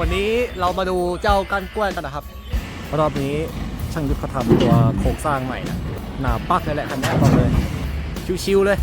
วันนี้เรามาดูเจ้าก้านกล้วยกันนะครับ รอบนี้ช่างยุทธเขาทำตัวโครงสร้างใหม่นะหนาปักเลยแหละคันนี้บอกเลยชิวๆเลย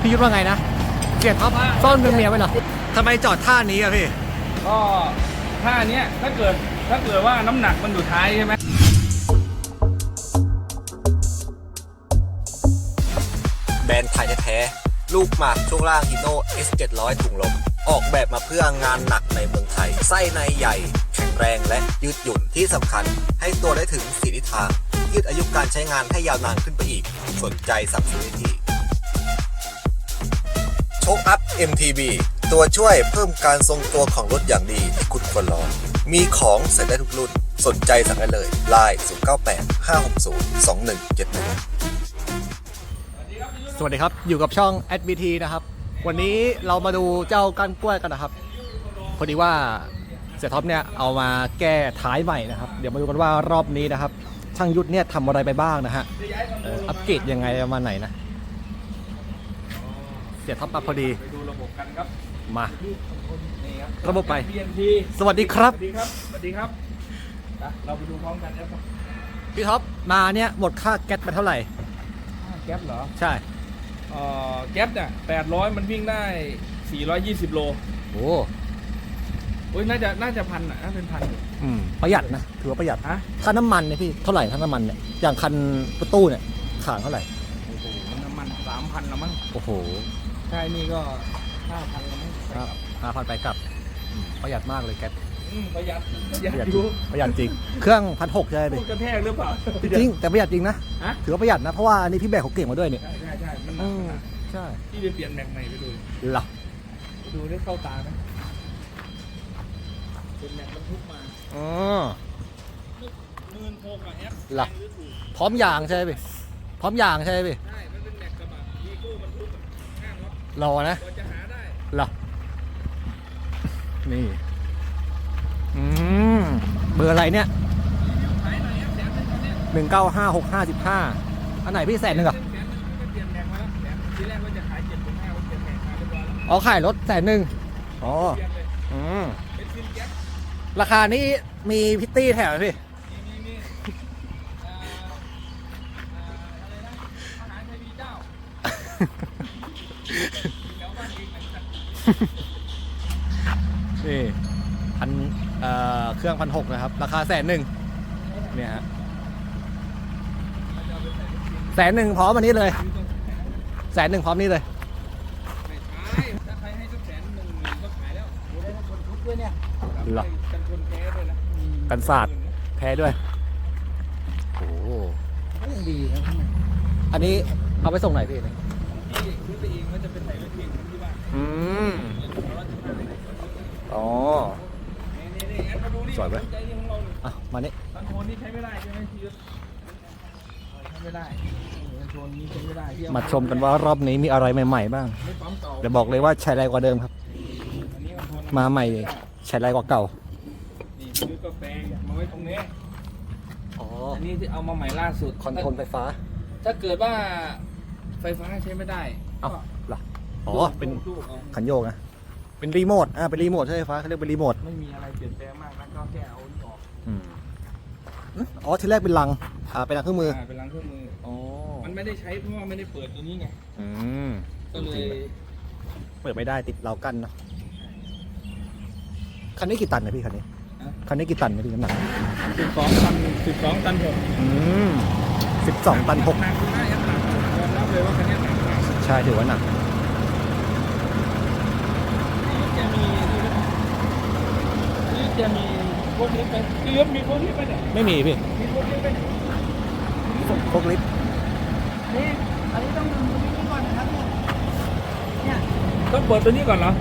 พี่ยุทธว่าไงนะเกียรติครับซ่อนเงินเมียไว้เหรอทำไมจอดท่านี้อะพี่ก็ท่าเนี้ยถ้าเกิดถ้าเกิดว่าน้ำหนักมันอยู่ท้ายใช่ไหมแบรนด์ไทยแท้ๆ ลูกหมากช่วงล่างฮิโน่ S700 ถุงลม ออกแบบมาเพื่องานหนักในเมืองไทย ไส้ในใหญ่ แข็งแรงและยืดหยุ่นที่สำคัญ ให้ตัวได้ถึงสีทิศทาง ยืดอายุการใช้งานให้ยาวนานขึ้นไปอีก สนใจสั่งซื้อได้ที่โชคอัพ MTB ตัวช่วยเพิ่มการทรงตัวของรถอย่างดีที่คุณควรลอง มีของใส่ได้ทุกรุ่น สนใจสั่งได้เลย Line 098 560 2171 สวัสดีครับ อยู่กับช่อง SBT นะครับ วันนี้เรามาดูเจ้าก้านกล้วยกันนะครับ พอดีว่าเสียท็อปเนี่ยเอามาแก้ท้ายใหม่นะครับ เดี๋ยวมาดูกันว่ารอบนี้นะครับ ช่างยุทธเนี่ยทำอะไรไปบ้างนะฮะเอ่ออัปเกรดยังไงประมาณไหนนะ เสียท็อปมาพอดีไปดูระบบกันครับมา นี่ครับ ระบบไป BNT สวัสดีครับสวัสดีครับสวัสดีครับไปเราไปดูพร้อมกันครับพี่ท็อปมาเนี่ยหมดค่าแก๊สไปเท่าไหร่แก๊ปเหรอใช่ เอ่อแก๊ปเนี่ย800มันวิ่งได้420โลโอ้โอ้ยน่าจะน่าจะพันอะน่าเป็นพันอยู่อืมประหยัดนะถือว่าประหยัดฮะค่าน้ำมันเนี่ยพี่เท่าไหร่ค่าน้ำมันเนี่ยอย่างคันประตู้เนี่ยขางเท่าไหร่โอ้โหน้ำมัน3,000แล้วมั้งโอ้โหใช่นี่ก็5,000แล้วมั้งครับห้าพันไปกลับอืมประหยัดมากเลยแก๊สอืมประหยัด ประหยัดประหยัดอจริยู่งประหยัดจริง เครื่องพันหกใช่ไหมพูพี่ดกระแทกหรือเปล่า จริงแต่ประหยัดจริงนะ ฮะ ถือว่าประหยัดนะ เพราะว่าอันนี้พี่แบกเขาเก่งมาด้วยเนี่ยใช่ใช่ใช่มันหนัอืกมมันหนักใช่ที่ไปเปลี่ยนแม็กใหม่ไปดูหรอไปดูได้เข้าตาไหมเป็นแม็กบรรทุกมาอ๋อหมื่นหกอะแอปหรอแพงหรือถูกพร้อมยางใช่ไหมพี่พร้อมยางใช่ไหมพี่ใช่ มันเป็นแม็กกระบะวีโก้บรรทุกอะห้ามรถรอนะกว่าจะหาได้หรอนี่อืม เบอร์อะไรเนี่ยหนึ่งเก้าห้าหกห้าสิบห้าอันไหนพี่แสนหนึ่งเหรอะอ๋อขายรถแสนหนึ่งอ๋ออืมราคานี้มีพิตตี้แถมไหมพี่มีมีมีอ่าอ่าอะไรนะอาหารไทยมีเจ้าแถวบ้านเองเหมือนกันนี่พัน เอ่อเครื่องพันหกนะครับ ราคาแสนหนึ่งเนี่ยฮะแสนหนึ่งพร้อมอันนี้เลยแสนหนึ่งพร้อมนี้เลยไม่ใช่ถ้าใครให้สักแสนหนึ่งหมื่นก็ขายแล้วโอ้ได้ทั้งคนทุกด้วยเนี่ยเหรอกันชนแท้ด้วยนะกันศาสตร์แพ้ด้วยโอ้โหก็ยังดีครับอันนี้เอาไปส่งไหนพี่เนี่ยที่ซื้อไปเองก็จะเป็นไหนรถเก่งที่บ้านอืมร้อยสิบห้าไหนอ๋ สวยเว้ยใจเย็นของเราเนี่ยอะมานี่คอนโทรลนี่ใช้ไม่ได้ใช่ไหมพี่ยุทธใช้ไม่ได้คอนโทรลนี่ใช้ไม่ได้ที่เอมาชมกันว่ารอบนี้มีอะไรใหม่ๆบ้างไม่ปั๊มเก่าเดี๋ยวบอกเลยว่าใช้แรงกว่าเดิมครับ อันนี้คอนโทรลมาใหม่ใช้แรงกว่าเก่านี่ซื้อกาแฟมาไว้ตรงนี้อ๋ออันนี้ที่เอามาใหม่ล่าสุดคอนโทรลไฟฟ้าถ้าเกิดว่าไฟฟ้าใช้ไม่ได้เอ้าก็เหรออ๋อเป็นลูกเอาขันโยกนะ เป็นรีโมท อ่า เป็นรีโมทใช่ไหมฟ้าเขาเรียกเป็นรีโมท ไม่มีอะไรเปลี่ยนแปลงมากนะก็แค่เอานี่ออกอืมอ๋อ ที่แรกเป็นลัง อ่า เป็นลังเครื่องมือาเป็นล้างเครื่องมือ อ๋อ มันไม่ได้ใช้เพราะว่าไม่ได้เปิดตัวนี้ไง อืมก็เลยเปิดไม่ได้ติดราวกั้นเนาะ คันนี้กี่ตันนะพี่คันนี้ คันนี้กี่ตันนะพี่น้ำหนัก สิบสองตันสิบสองตันหกอืมสิบสองตันหกหนักมากหนักยอมรับเลยว่าคันนี้หนักมากใช่ถือว่าหนัก นี่จะมีนี่ จะมีพวกนี้ไปพี่ยศมีพวกนี้ไปเนี่ยไม่มีพี่มีพวกนี้ไปเนี่ยพวกลิฟต์นี่อันนี้ต้องดูตรงนี้ก่อนนะครับเนี่ยเนี่ยต้องเปิดตัวนี้ก่อนเหรอ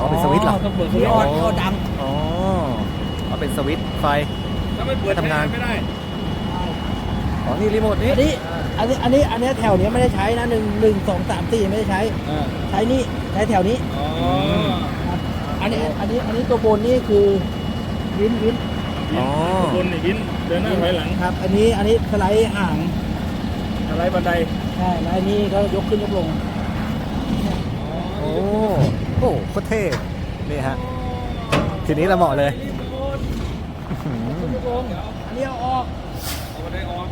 อ๋อเป็นสวิตช์เหรอต้องเปิดตัวนี่นี้อก่ออนดนี่ออดดังอ๋อเอาเป็นสวิตช์ไฟถ้าไม่เปิดไปทำงานไม่ได้อ๋อนี่รีโมทนี่อันนี้อันนี้อันนี้อันนี้แถวเนี้ยไม่ได้ใช้นะหนึ่งหนึ่งสองสามสี่ไม่ได้ใช้อ่าใช้นี่ใช้แถวนี้อ๋อครับ อันนี้อันนี้อันนี้ตัวบนนี่คือวินวินอ๋อคนนี่วินเดินหน้าถอยหลังครับ อันนี้อันนี้สไลด์ห่างอะไรบันไดใช่แล้วอันนี้ก็ยกขึ้นยกลงโอ้โหโคตรเท่นี่ฮะทีนี้เราเหมาะเลยรีบโอนอื้อหือทุกวงอันนี้เอาออกเอาไปได้ออก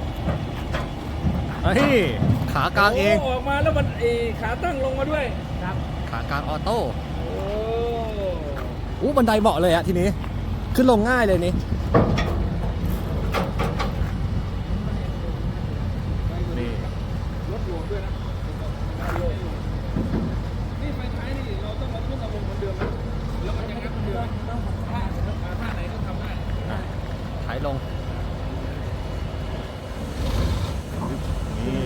เฮ้ยขากลางเอง โออกมาแล้วมันเอขาตั้งลงมาด้วย ครับ ขากลางออโต้โอ้อู้บันไดเหมาะเลยอะทีนี้ ขึ้นลงง่ายเลยนี่นี่รถหลวงด้วยนะนี่ไฟท้ายนี่เราต้องมาขึ้นกับวงเหมือนเดิมนะแล้วมันจะงัดเหมือนเดิมต้องท่าท่าไหนก็ทำได้ถ่ายลงนี่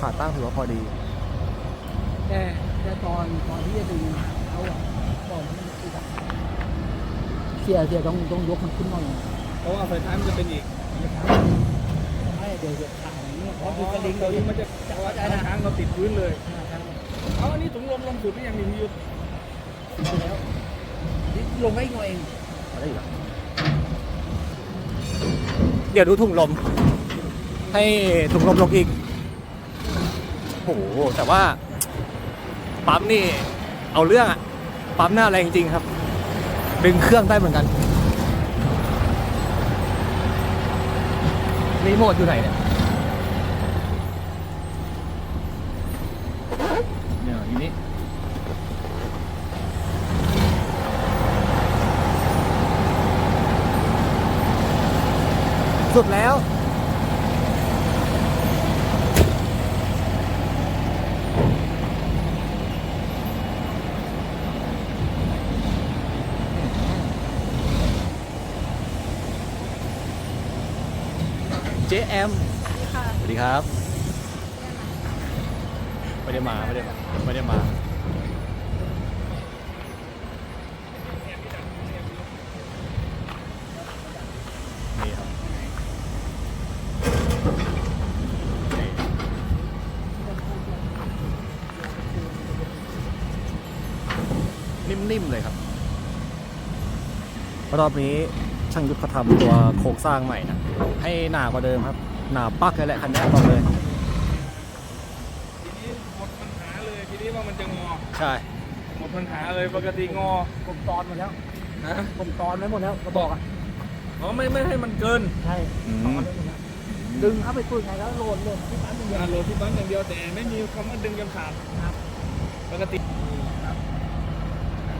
ขาตั้งถือว่าพอดี แต่แต่ตอนตอนที่จะดึงเขาอะบอกมันคือแบบเสียเสียต้องต้องยกมันขึ้นหน่อยเพราะว่าไฟท้ายมันจะเป็นอีกไม่เดี๋ยวจะถ่ายเนี่ยเพอ๋อราะคืคืออกระระดิ่ดิ่งงเราตัวดินี้มันจะเอาใจทางเราติดพื้นเลยเอาอันนี้ถุงลมลงสุดหรือยังนี่พี่ยุทธแล้วนี่ลงได้อีกหน่อยเองอะไรอีกอะเดี๋ยวดูถุงลม ให้ถุงลมลงอีกโอ้โหแต่ว่า ปั๊มนี่เอาเรื่องอะปั๊มหน้าแรงจริงครับ ดึงเครื่องได้เหมือนกัน รีโมทอยู่ไหนเนี่ยเนี่ยอยู่นี่สุดแล้ว จแอม สวัสดีครับ ไม่ได้มา ไม่ได้มาไม่ได้มานี่ครับนี่นิ่มๆเลยครับ รอบนี้ ช่างยุทธเขาทำตัวโครงสร้างใหม่นะให้หนากว่าเดิมครับ หนาปักเลยแหละคันนี้บอกเลยทีนี้หมดปัญหาเลยทีนี้ว่ามันจะงอใช่หมดปัญหาเลยปกติงอผมตอนหมดแล้วฮะผมตอนไว้หมดแล้วกระบอกอะอ๋อไม่ไม่ให้มันเกินใช่อืตอนมไว้หมดแล้วดึงเข้าไปพูดไงแล้วโหลดโหลดที่ปั๊มมันเดียวอ่าโหลดที่ปั๊มอย่างเดียวแต่ไม่มีคำว่าดึงจนขาดครับปกติครับ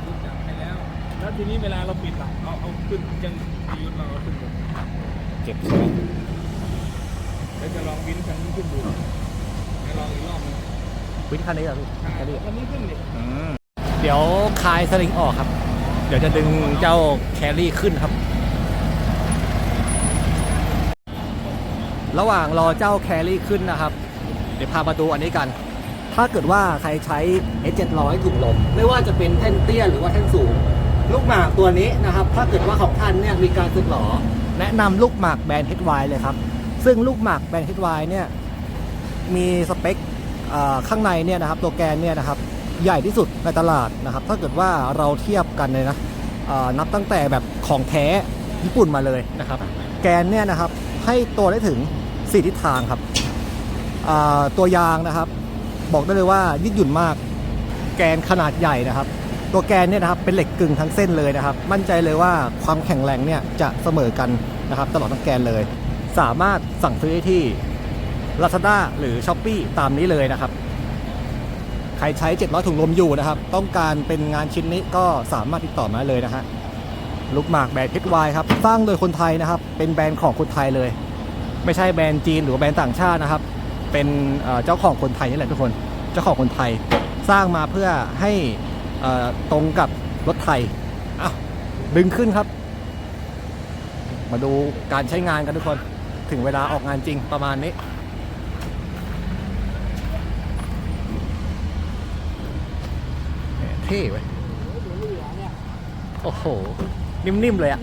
รู้จักให้แล้ว แล้วทีนี้เวลาเราปิดล่ะเอาเอาขึ้นยัง พี่ยุทธเราขึ้นดูเจ็บใช่ไหมแล้วจะลองวินคันนี้ขึ้นดูให้ลองอีกรอบหนึงวินคันนี้เหรอพี่คันนี้เหรอคันนี้ขึ้นดิอืมเดี๋ยวคลายสลิงออกครับ เดี๋ยวจะดึงเจ้าแครี่ขึ้นครับ ระหว่างรอเจ้าแครี่ขึ้นนะครับ เดี๋ยวพามาดูอันนี้กัน ถ้าเกิดว่าใครใช้ S700 ถุงลม ไม่ว่าจะเป็นแท่นเตี้ยหรือว่าแท่นสูง ลูกหมากตัวนี้นะครับ ถ้าเกิดว่าของท่านเนี่ยมีการสึกหรอ แนะนำลูกหมากแบรนด์ HY เลยครับ ซึ่งลูกหมากแบรนด์ HY เนี่ยมีสเปคเอ่อข้างในเนี่ยนะครับตัวแกนเนี่ยนะครับใหญ่ที่สุดในตลาดนะครับ ถ้าเกิดว่าเราเทียบกันเลยนะเอ่อนับตั้งแต่แบบของแท้ญี่ปุ่นมาเลยนะครับ แกนเนี่ยนะครับให้ตัวได้ถึง 4 ทิศทางครับอ่าตัวยางนะครับ บอกได้เลยว่ายืดหยุ่นมาก แกนขนาดใหญ่นะครับ ตัวแกนเนี่ยนะครับเป็นเหล็กกึ่งทั้งเส้นเลยนะครับ มั่นใจเลยว่าความแข็งแรงเนี่ยจะเสมอกันนะครับตลอดทั้งแกนเลย สามารถสั่งซื้อได้ที่ Lazada หรือ s h อ p e e ตามนี้เลยนะครับ ใครใช้ 700 ถุงลมอยู่นะครับ ต้องการเป็นงานชิ้นนี้ก็สามารถติดต่อมาเลยนะฮะลูกหมากแบรนด์เพชรวายครับสร้างโดยคนไทยนะครับ เป็นแบรนด์ของคนไทยเลย ไม่ใช่แบรนด์จีนหรือแบรนด์ต่างชาตินะครับ เป็นเจ้าของคนไทยนี่แหละทุกคน เจ้าของคนไทย สร้างมาเพื่อให้ ตรงกับรถไทยอ้าวดึงขึ้นครับ มาดูการใช้งานกันทุกคน ถึงเวลาออกงานจริงประมาณนี้แหมเท่เว้ยโอ้โห นิ่ม ๆ เลยอะ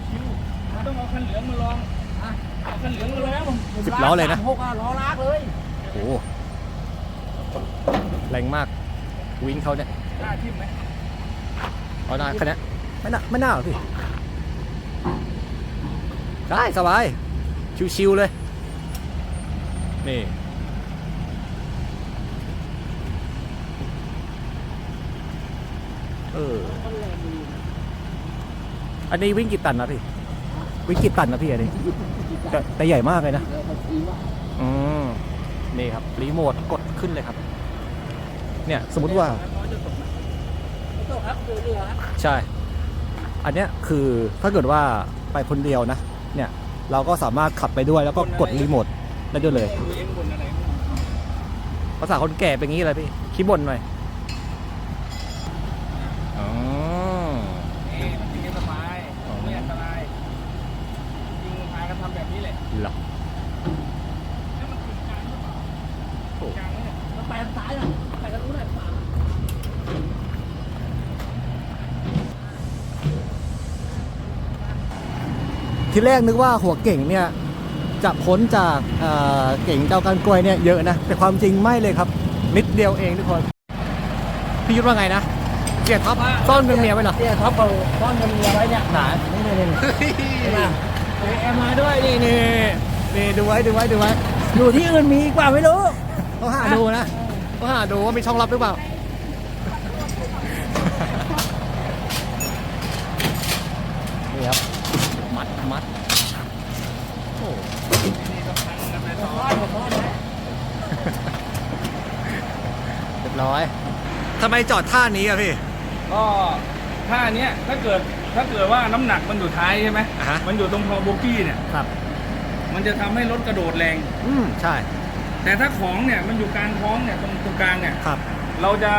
ต้องเอาคันเหลืองมาลองอะเอาคันเหลืองมาลองสิบล้อเลยนะหกอะล้อลากเลยโอ้โหแรงมากวิ่งเขาเนี่ยกล้าทิ่มไหม เอาหน้าคันนี้ไม่น่าไม่น่าหรอกพี่ได้สบาย ชิวๆเลย นี่เอออันนี้วิ่งกี่ตันนะพี่ วิ่งกี่ตันนะพี่อันนี้แต่แต่ใหญ่มากเลยนะแล้วเขาชี้ว่าอืมนี่ครับรีโมทกดขึ้นเลยครับ เนี่ย สมมติว่าไม่ ต้องครับเรือครับใช่ อันเนี้ยคือถ้าเกิดว่าไปคนเดียวนะ เนี่ยเราก็สามารถขับไปด้วยแล้วก็กดรีโมทได้ด้วยเลยตัวเองบนอะไรภาษาคนแก่เป็นงี้เลยพี่คีย์บนหน่อยอ๋อนี่มันจริงๆสบายอ๋อไม่อันตรายจริงๆพากันทำแบบนี้แหละ เหรอ แล้วมันถึงกลางหรือเปล่า โอ้ กลางเนี่ย เราไปทางซ้ายนะไปทางนู้นหน่อยขวา ทีแรกนึกว่าหัวเก่งเนี่ยจะพ้นจากเอ่อเก่งเจ้ากันกล้วยเนี่ยเยอะนะ แต่ความจริงไม่เลยครับ นิดเดียวเองทุกคน พี่ยุทธว่าไงนะเกียรติท็อปซ่อนเป็นเมียไว้เหรอเนี่ยท็อปเอาซ่อนเงินเมียไว้เนี่ยไหนนี่นี่นี่เห็นไหมแอมมาด้วยนี่นี่นี่ดูไว้ดูไว้ดูไว้อยู่ที่อื่นมีกว่าไม่รู้เขาหาดูนะเขาหาดูว่ามีช่องลับหรือเปล่า นี่ครับ มัดมัดโอ้ นี่ก็พันกันไปต่อ ซ่อนผมซ่อนนะ เรีย บร้อย ทำไมจอดท่านี้อะพี่ ก็ท่าเนี้ยถ้าเกิดถ้าเกิดว่าน้ำหนักมันอยู่ท้ายใช่ไหมอ่าฮะ มันอยู่ตรงพอโบกี้เนี่ย ครับ มันจะทำให้รถกระโดดแรง อืมใช่แต่ถ้าของเนี่ยมันอยู่กลางท้องเนี่ยตรงตรงกลางเนี่ย ครับเราจะ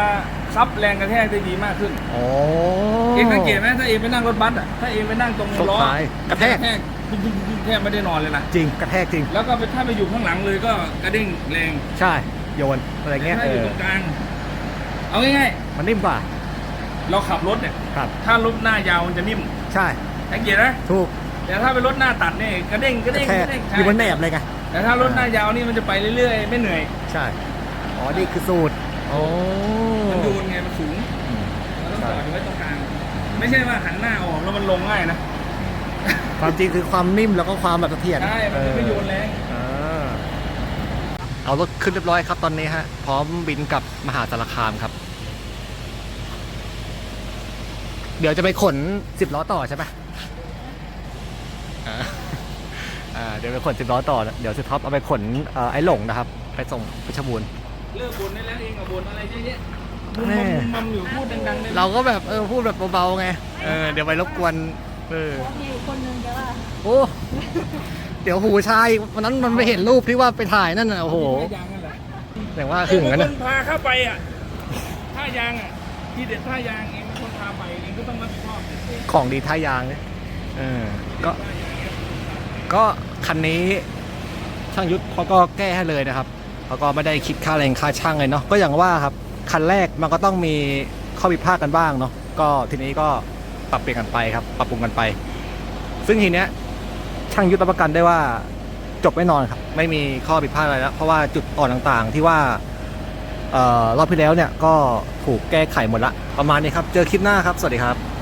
ซับแรงกระแทกได้ดีมากขึ้น โอ้ เองสังเกตไหมถ้าเองไปนั่งรถบัสอะถ้าเองไปนั่งตรงตรงล้อท้ายกระแทก ปุ๊บปุ๊บปุ๊บแทบไม่ได้นอนเลยนะจริงกระแทกจริง แล้วก็ไปถ้าไปอยู่ข้างหลังเลยก็กระเด้งแรงใช่โยนอะไรเงี้ยแต่ถ้าเออยู่อตรงกลาง เอาง่ายมันนิ่มกว่า ๆ เราขับรถเนี่ย ครับ ถ้ารถหน้ายาวมันจะนิ่มใช่ สังเกตไหมถูกแต่ถ้าเป็นรถหน้าตัดเนี่ยกระเด้งกระกเด้ระงแทกกระเด้งอใช่ยู่บนแหนบเลยไง แต่ถ้ารถหน้ายาวนี่มันจะไปเรื่อยๆ ไม่เหนื่อย ใช่ อ๋อ นี่คือสูตร โอ้มันโยนไงมันสูงเราต้องจอดอยู่ไว้ตรงกลาง ไม่ใช่ว่าหันหน้าออกแล้วมันลงง่ายนะ ความจริงคือความนิ่มแล้วก็ความแบบเสถียรใช่ มันจะไม่โยนแรง เออเอารถขึ้นเรียบร้อยครับตอนนี้ฮะ พร้อมบินกลับมหาสารคามครับ เดี๋ยวจะไปขนสิบล้อต่อใช่ปะอ่าอ่าเดี๋ยวไปขนสิบล้อต่อเดี๋ยวสิท็อปเอาไปขนเอ่อไอ้หลงนะครับ ไปส่งเพชรบูรณ์ เลิกบ่นได้แล้วเองกับบ่นอะไรเยอะแยะมุมแน่มัมมุมมัมอยู่พูดดังๆได้ไหมเราก็แบบเออพูดแบบเบาๆไงเออเดี๋ยวไปรบกวนเออมีอยู่คนหนึงแต่ว่าโอ้เดี๋ยวหูชายวันนั้นมันไม่เห็นรูปที่ว่าไปถ่ายนั่นน่ะโอ้โหท่ายางนั่นแหละแต่ว่าคืออย่างนั้นเอนะ งเป็นคนพาเข้าไปอะท่ายางอะที่เด็ดท่ายางเองเป็นคนพาไปเองก็ ต้องรับผิดชอบของดีท่ายางเนี่ยเออก็ ก็คันนี้ช่างยุทธเขาก็แก้ให้เลยนะครับเขาก็ไม่ได้คิดค่าแรงค่าช่างเลยเนาะก็อย่างว่าครับคันแรกมันก็ต้องมีข้อผิดพลาดกันบ้างเนาะก็ทีนี้ก็ปรับเปลี่ยนกันไปครับ ปรับปรุงกันไป ซึ่งทีเนี้ยช่างยุทธรับประกันได้ว่าจบแน่นอนครับ ไม่มีข้อผิดพลาดอะไรแล้วเพราะว่าจุดอ่อนต่างๆ ที่ว่า รอบที่แล้วเนี่ยก็ถูกแก้ไขหมดละ ประมาณนี้ครับ เจอคลิปหน้าครับ สวัสดีครับ